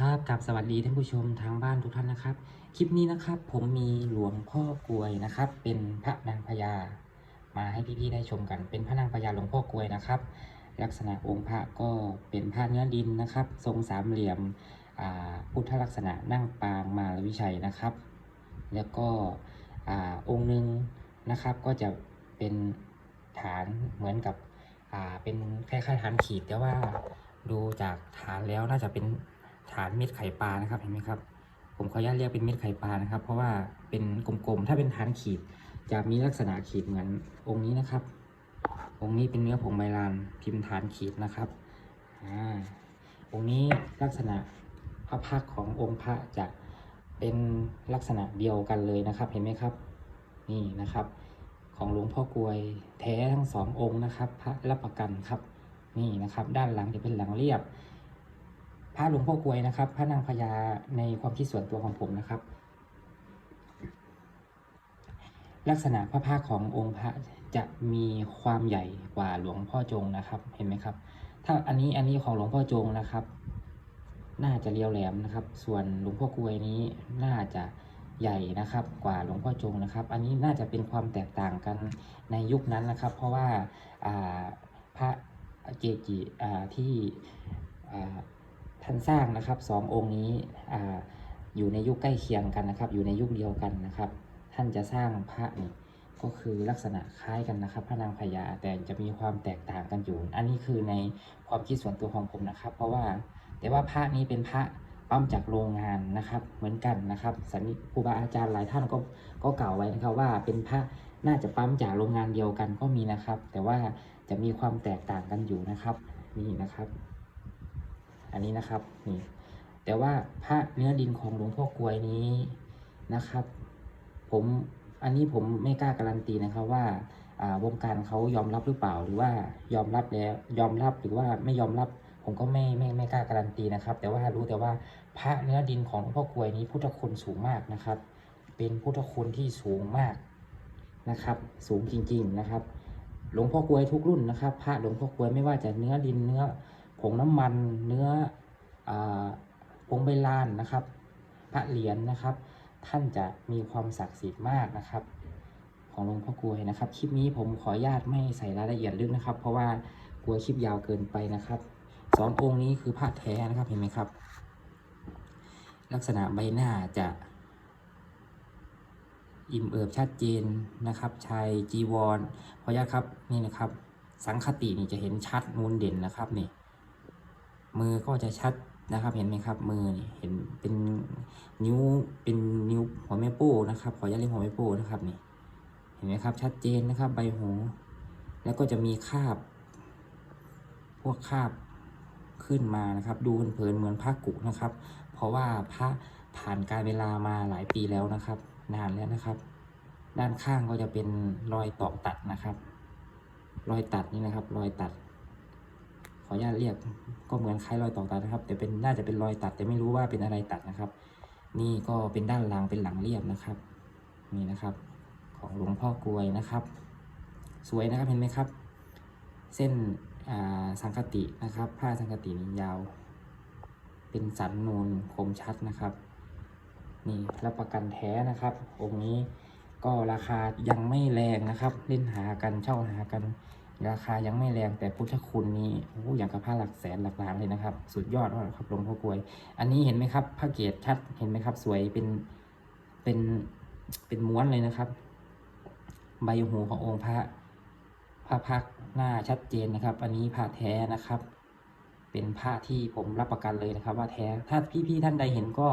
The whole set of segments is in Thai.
ครับกับสวัสดีท่านผู้ชมทางบ้านทุกท่านนะครับ คลิปนี้นะครับ ผมมีหลวงพ่อกลวยนะครับ เป็นพระนางพญามาให้พี่ๆได้ชมกัน เป็นพระนางพญาหลวงพ่อกลวยนะครับ ลักษณะองค์พระก็เป็นพระเนื้อดินนะครับ ทรงสามเหลี่ยมพุทธลักษณะนั่งปางมาลวิชัยนะครับ แล้วก็อองค์หนึ่งนะครับ ก็จะเป็นฐานเหมือนกับเป็นคล้ายๆฐานขีดแต่ว่าดูจากฐานแล้วน่าจะเป็น ฐานเม็ดไข่ปลานะครับเห็นไหมครับ ผมขออนุญาตเรียกเป็นเม็ดไข่ปลานะครับ เพราะว่าเป็นกลมๆถ้าเป็นฐานขีดจะมีลักษณะขีดเหมือนองค์นี้นะครับ องค์นี้เป็นเนื้อผงใบลานพิมพ์ฐานขีดนะครับอ่าองค์นี้ลักษณะพระพักขององค์พระจะเป็นลักษณะเดียวกันเลยนะครับ เห็นไหมครับ นี่นะครับ ของหลวงพ่อกวยแท้ทั้งสององค์นะครับ พระรับประกันครับ นี่นะครับ ด้านหลังจะเป็นหลังเรียบ ระหลวงพ่อกวยนะครับ พระนางพญาในความคิดส่วนตัวของผมนะครับ ลักษณะพระภาคขององค์พระจะมีความใหญ่กว่าหลวงพ่อจงนะครับ เห็นไหมครับ ถ้าอันนี้อันนี้ของหลวงพ่อจงนะครับ น่าจะเรียวแหลมนะครับ ส่วนหลวงพ่อกวยนี้น่าจะใหญ่นะครับ กว่าหลวงพ่อจงนะครับ อันนี้น่าจะเป็นความแตกต่างกันในยุคนั้นนะครับ เพราะว่าพระเกจิที่ ท่านสร้างนะครับสององค์นี้ออยู่ในยุคใกล้เคียงกันนะครับ อยู่ในยุคเดียวกันนะครับ ท่านจะสร้างพระนี่ก็คือลักษณะคล้ายกันนะครับ พระนางพญาแต่จะมีความแตกต่างกันอยู่ อันนี้คือในความคิดส่วนตัวของผมนะครับ เพราะว่าแต่ว่าพระนี้เป็นพระปั๊มจากโรงงานนะครับ เหมือนกันนะครับสันนิครูบาอาจารย์หลายท่านก็ก็กล่าวไว้นะครับว่าเป็นพระน่าจะปั๊มจากโรงงานเดียวกันก็มีนะครับ แต่ว่าจะมีความแตกต่างกันอยู่นะครับนี่นะครับ อันนี้นะครับนี่แต่ว่าพระเนื้อดินของหลวงพ่อกลวยนี้นะครับ ผมอันนี้ผมไม่กล้าการันตีนะครับว่าวงการเขายอมรับหรือเปล่าหรือว่ายอมรับแล้วยอมรับหรือว่าไม่ยอมรับ ผมก็ไม่ไม่ไม่กล้าการันตีนะครับ แต่ว่ารู้แต่ว่าพระเนื้อดินของหลวงพ่อกลวยนี้พุทธคุณสูงมากนะครับ เป็นพุทธคุณที่สูงมากนะครับ สูงจริง ๆนะครับ หลวงพ่อกลวยทุกรุ่นนะครับ พระหลวงพ่อกลวยไม่ว่าจะเนื้อดินเนื้อ ผงน้ำมันเนื้ออผงใบลานนะครับ พระเหรียญนะครับ ท่านจะมีความศักดิ์สิทธิ์มากนะครับ ของหลวงพ่อกลวยนะครับ คลิปนี้ผมขออนุญาตไม่ใส่รายละเอียดลึกนะครับ เพราะว่ากลัวคลิปยาวเกินไปนะครับสององค์นี้คือพระแท้นะครับเห็นไหมครับ ลักษณะใบหน้าจะ อิ่มเอิบชัดเจนนะครับชายจีวรขออนุญาตครับนี่นะครับ สังคตินี่จะเห็นชัดนูนเด่นนะครับนี่ มือก็จะชัดนะครับ เห็นไหมครับ มือนี่เห็นเป็นนิ้วเป็นนิ้วหัวแม่โป้นะครับขออนุญาตเรียกหัวแม่โป้นะครับนี่เห็นไหมครับ ชัดเจนนะครับ ใบหู แล้วก็จะมีคราบ พวกคราบขึ้นมานะครับ ดูเพลินเหมือนพระกุนะครับ เพราะว่าพระผ่านการเวลามาหลายปีแล้วนะครับ นานแล้วนะครับ ด้านข้างก็จะเป็นรอยตอกตัดนะครับ รอยตัดนี่นะครับ รอยตัด ออนุญาตเรียกก็เหมือนคล้ายรอยต่อตัดนะครับ แต่เป็นน่าจะเป็นรอยตัด แต่ไม่รู้ว่าเป็นอะไรตัดนะครับ นี่ก็เป็นด้านหลังเป็นหลังเรียบนะครับ นี่นะครับ ของหลวงพ่อกลวยนะครับ สวยนะครับเห็นไหมครับ เส้นสังคตินะครับ ผ้าสังคตินี่ยาว เป็นสันนูนคมชัดนะครับนี่รับประกันแท้นะครับ องค์นี้ก็ราคายังไม่แรงนะครับ เล่นหากันเช่าหากัน ราคายังไม่แรงแต่พุทธคุณนี้โอ้อย่างกับผ้าหลักแสนหลักล้านเลยนะครับ สุดยอดมากครับหลวงพ่อกลวย อันนี้เห็นไหมครับผ้าเกศชัดเห็นไหมครับ สวยเป็นเป็นเป็นม้วนเลยนะครับ ใบหูขององค์พระพระพักหน้าชัดเจนนะครับ อันนี้พระแท้นะครับ เป็นผ้าที่ผมรับประกันเลยนะครับ ว่าแท้ถ้าพี่ๆท่านใดเห็นก็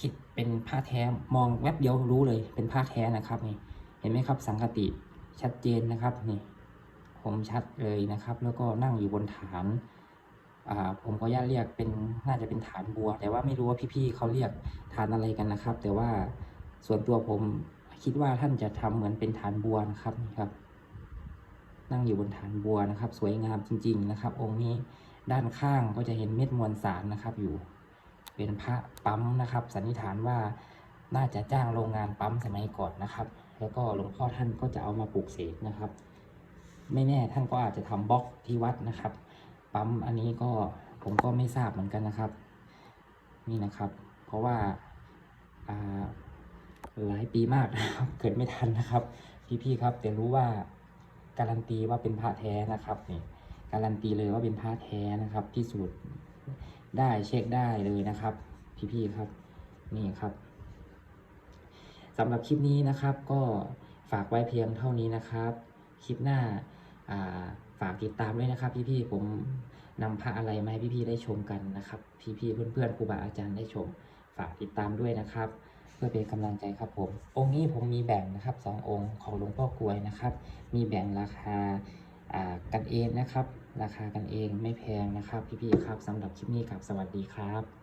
คิดเป็นผ้าแท้มองแวบเดียวรู้เลยเป็นผ้าแท้นะครับนี่เห็นไหมครับสังกติชัดเจนนะครับนี่ ผมชัดเลยนะครับ แล้วก็นั่งอยู่บนฐานผมก็ย่าตเรียกเป็นน่าจะเป็นฐานบัว แต่ว่าไม่รู้ว่าพี่ๆเขาเรียกฐานอะไรกันนะครับ แต่ว่าส่วนตัวผมคิดว่าท่านจะทำเหมือนเป็นฐานบัวนะครับนี่ครับ นั่งอยู่บนฐานบัวนะครับ สวยงามจริง ๆ นะครับ องค์นี้ด้านข้างก็จะเห็นเม็ดมวลสารนะครับ อยู่ เป็นพระปั๊มนะครับ สันนิษฐานว่าน่าจะจ้างโรงงานปั๊มสมัยก่อนนะครับ แล้วก็หลวงพ่อท่านก็จะเอามาปลูกเสกนะครับ ไม่แน่ท่านก็อาจจะทำบล็อกที่วัดนะครับ ปั๊มอันนี้ก็ผมก็ไม่ทราบเหมือนกันนะครับ นี่นะครับ เพราะว่าหลายปีมากนะครับเกิดไม่ทันนะครับ พี่ๆครับแต่รู้ว่าการันตีว่าเป็นพระแท้นะครับนี่การันตีเลยว่าเป็นพระแท้นะครับพิสูจน์ได้เช็คได้เลยนะครับ พี่ๆครับนี่ครับสำหรับคลิปนี้นะครับก็ฝากไว้เพียงเท่านี้นะครับ คลิปหน้า ฝากติดตามด้วยนะครับ พี่ๆผมนำพระอะไรมาให้พี่ๆได้ชมกันนะครับ พี่ๆเพื่อนๆครูบาอาจารย์ได้ชม ฝากติดตามด้วยนะครับ เพื่อเป็นกำลังใจครับผม องค์นี้ผมมีแบ่งนะครับสององค์ของหลวงพ่อกลวยนะครับ มีแบ่งราคาอ่ากันเองนะครับ ราคากันเองไม่แพงนะครับ พี่ๆครับสำหรับคลิปนี้ครับสวัสดีครับ